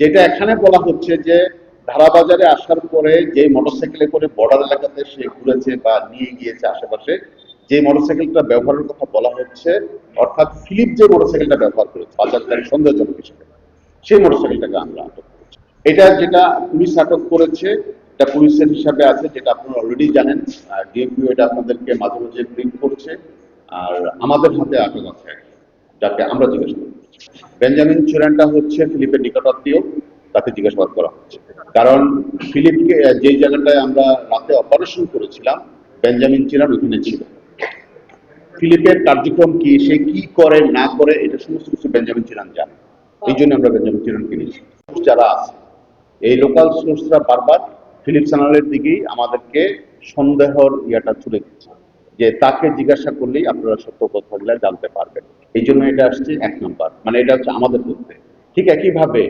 যেটা এখানে বলা হচ্ছে যে ধারাবাজারে আসার পরে যে মোটরসাইকেলে করে বর্ডার এলাকাতে সে ঘুরেছে বা নিয়ে গিয়েছে আশেপাশে যে মোটরসাইকেলটা ব্যবহারের কথা বলা হচ্ছে, অর্থাৎ ফিলিপ যে মোটরসাইকেলটা ব্যবহার করেছে পাচারকারী সন্দেহজনক হিসেবে সেই মোটরসাইকেলটাকে আমরা আটক করেছি। এটা যেটা পুলিশ আটক করেছে, এটা পুলিশের হিসাবে আছে, যেটা আপনারা অলরেডি জানেন ডিএমপিও এটা আপনাদেরকে মাঝে মাঝে প্রিন্ট করছে, আর আমাদের হাতে আটক আছে যাকে আমরা জিজ্ঞাসা করছি বেঞ্জামিন চুরানটা হচ্ছে ফিলিপের নিকটাত্মীয়, তাকে জিজ্ঞাসাবাদ করা হচ্ছে। কারণ ফিলিপকে যেই জায়গাটায় আমরা রাতে অপারেশন করেছিলাম, বেঞ্জামিন চিরান ওখানে ছিল। ফিলিপের কার্যক্রম কি, সে কি করে, না করে, এটা সমস্ত কিছু বেঞ্জামিন চিরান জানে। এই জন্য আমরা বেঞ্জামিন চিরানকে নিয়েছি যারা আছে, এই লোকাল সোর্সরা বারবার ফিলিপ সানালের দিকেই আমাদেরকে সন্দেহর ইয়াটা তুলে দিচ্ছে। যে তাকে জিজ্ঞাসা করলেই আপনারা সত্য কথাগুলো জানতে পারবেন। এই জন্য এটা আসছে এক নম্বর। মানে এটা হচ্ছে আমাদের তথ্যে। ঠিক একইভাবে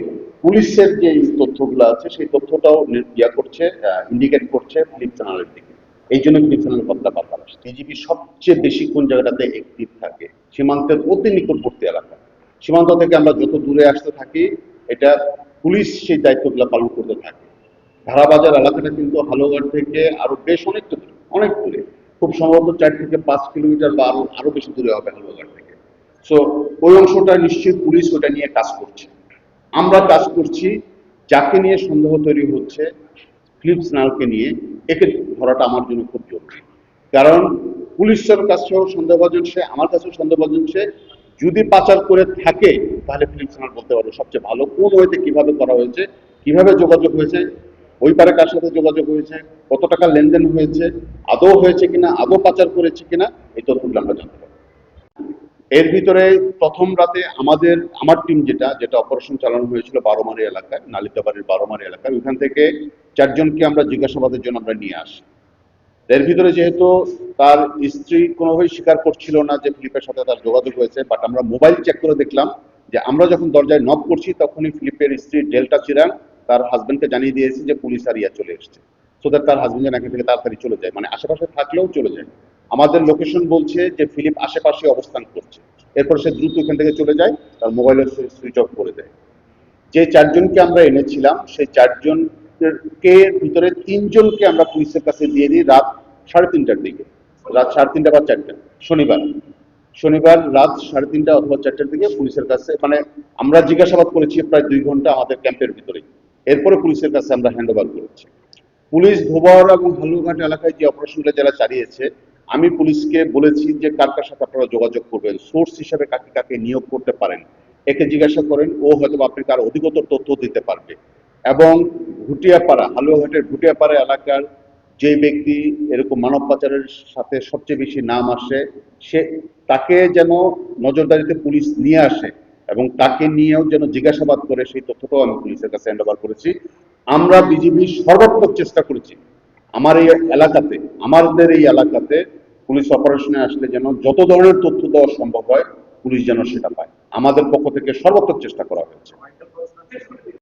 পুলিশের যে তথ্যগুলো আছে, সেই তথ্যটাও ইয়া করছে ইন্ডিকেট করছে ফিলিপ সানালের দিকে। এই জন্য ফিলিপ সানাল কথাটা বারবার আসছে। বিজিবি সবচেয়ে বেশি কোন জায়গাটাতে অ্যাক্টিভ থাকে? সীমান্তের অতি নিকটবর্তী এলাকা। সীমান্ত থেকে আমরা যত দূরে আসতে থাকি, এটা পুলিশ সেই দায়িত্বগুলো পালন করতে থাকে। ধারাবাজার এলাকাটা কিন্তু হালুঘাট থেকে আরও বেশ অনেকটা দূরে, অনেক দূরে। খুব সম্ভবত চার থেকে পাঁচ কিলোমিটার বা আরও আরও বেশি দূরে হবে হালুঘাট থেকে। সো ওই অংশটা নিশ্চয়ই পুলিশ ওটা নিয়ে কাজ করছে। আমরা কাজ করছি, যাকে নিয়ে সন্দেহ তৈরি হচ্ছে ফিলিপস নালকে নিয়ে, একে ধরাটা আমার জন্য খুব জরুরি। কারণ পুলিশের কাছেও সন্দেহভাজন সে, আমার কাছেও সন্দেহভাজন সে। যদি পাচার করে থাকে, তাহলে ফিলিপস নাল বলতে পারব সবচেয়ে ভালো। কোন হইতে কীভাবে করা হয়েছে, কীভাবে যোগাযোগ হয়েছে ওই পারে কার সাথে যোগাযোগ হয়েছে? কত টাকা লেনদেন হয়েছে? আদৌ হয়েছে কিনা? আদৌ পাচার করেছে কিনা? এই তথ্যগুলো আমরা জানতে পারব। এর ভিতরে প্রথম রাতে আমাদের, আমার টিম যেটা যেটা অপারেশন চালানো হয়েছিল বারোমারি এলাকায়, নালিতাবাড়ির বারোমারি এলাকায়, ওইখান থেকে চারজনকে আমরা জিজ্ঞাসাবাদের জন্য আমরা নিয়ে আসি। এর ভিতরে যেহেতু তার স্ত্রী কোনোভাবেই স্বীকার করছিল না যে ফিলিপের সাথে তার যোগাযোগ হয়েছে বাট আমরা মোবাইল চেক করে দেখলাম যে আমরা যখন দরজায় নক করছি, তখনই ফিলিপের স্ত্রী ডেল্টা চিরান তার হাজবেন্ডকে জানিয়ে দিয়েছে যে পুলিশ আর ইয়া চলে এসছে। সো দ্যাট তার হাজবেন্ড যেন এখান থেকে তাড়াতাড়ি চলে যায়। মানে আশেপাশে থাকলেও চলে যায়। আমাদের লোকেশন বলছে যে ফিলিপ আশেপাশে অবস্থান করছে। এরপর সে দ্রুত এখান থেকে চলে যায়, তার মোবাইলের সুইচ অফ করে দেয়। যে চারজনকে আমরা এনেছিলাম, সেই চারজনকে ভিতরে তিনজনকে আমরা পুলিশের কাছে দিয়ে দিই রাত সাড়ে তিনটার দিকে। রাত সাড়ে তিনটা বা চারটা, শনিবার। শনিবার রাত সাড়ে তিনটা অথবা চারটার দিকে পুলিশের কাছে মানে আমরা জিজ্ঞাসাবাদ করেছি প্রায় দুই ঘণ্টা আমাদের ক্যাম্পের ভিতরেই এরপরে পুলিশের কাছে আমরা হ্যান্ড ওভার করেছি। পুলিশ ধোবাওয়ার এবং হালুঘাট এলাকায় যে অপারেশনটা যারা চালিয়েছে, আমি পুলিশকে বলেছি যে কার কার সাথে আপনারা যোগাযোগ করবেন সোর্স হিসেবে কাকে কাকে নিয়োগ করতে পারেন, একে জিজ্ঞাসা করেন, ও হয়তো বা আপনাকে আরও অধিকতর তথ্য দিতে পারবে। এবং ভুটিয়াপাড়া, হালুয়াঘাটের ভুটিয়াপাড়া এলাকার যে ব্যক্তি, এরকম মানব পাচারের সাথে সবচেয়ে বেশি নাম আসে, সে তাকে যেন নজরদারিতে পুলিশ নিয়ে আসে এবং তাকে নিয়েও যেন জিজ্ঞাসাবাদ করে সেই তথ্যটাও আমি পুলিশের কাছে হ্যান্ড করেছি। আমরা বিজিবি সর্বাত্মক চেষ্টা করেছি। আমার এই এলাকাতে, আমাদের এই এলাকাতে পুলিশ অপারেশনে আসলে যেন যত ধরনের তথ্য দেওয়া সম্ভব হয়, পুলিশ যেন সেটা পায়। আমাদের পক্ষ থেকে সর্বাত্মক চেষ্টা করা হয়েছে।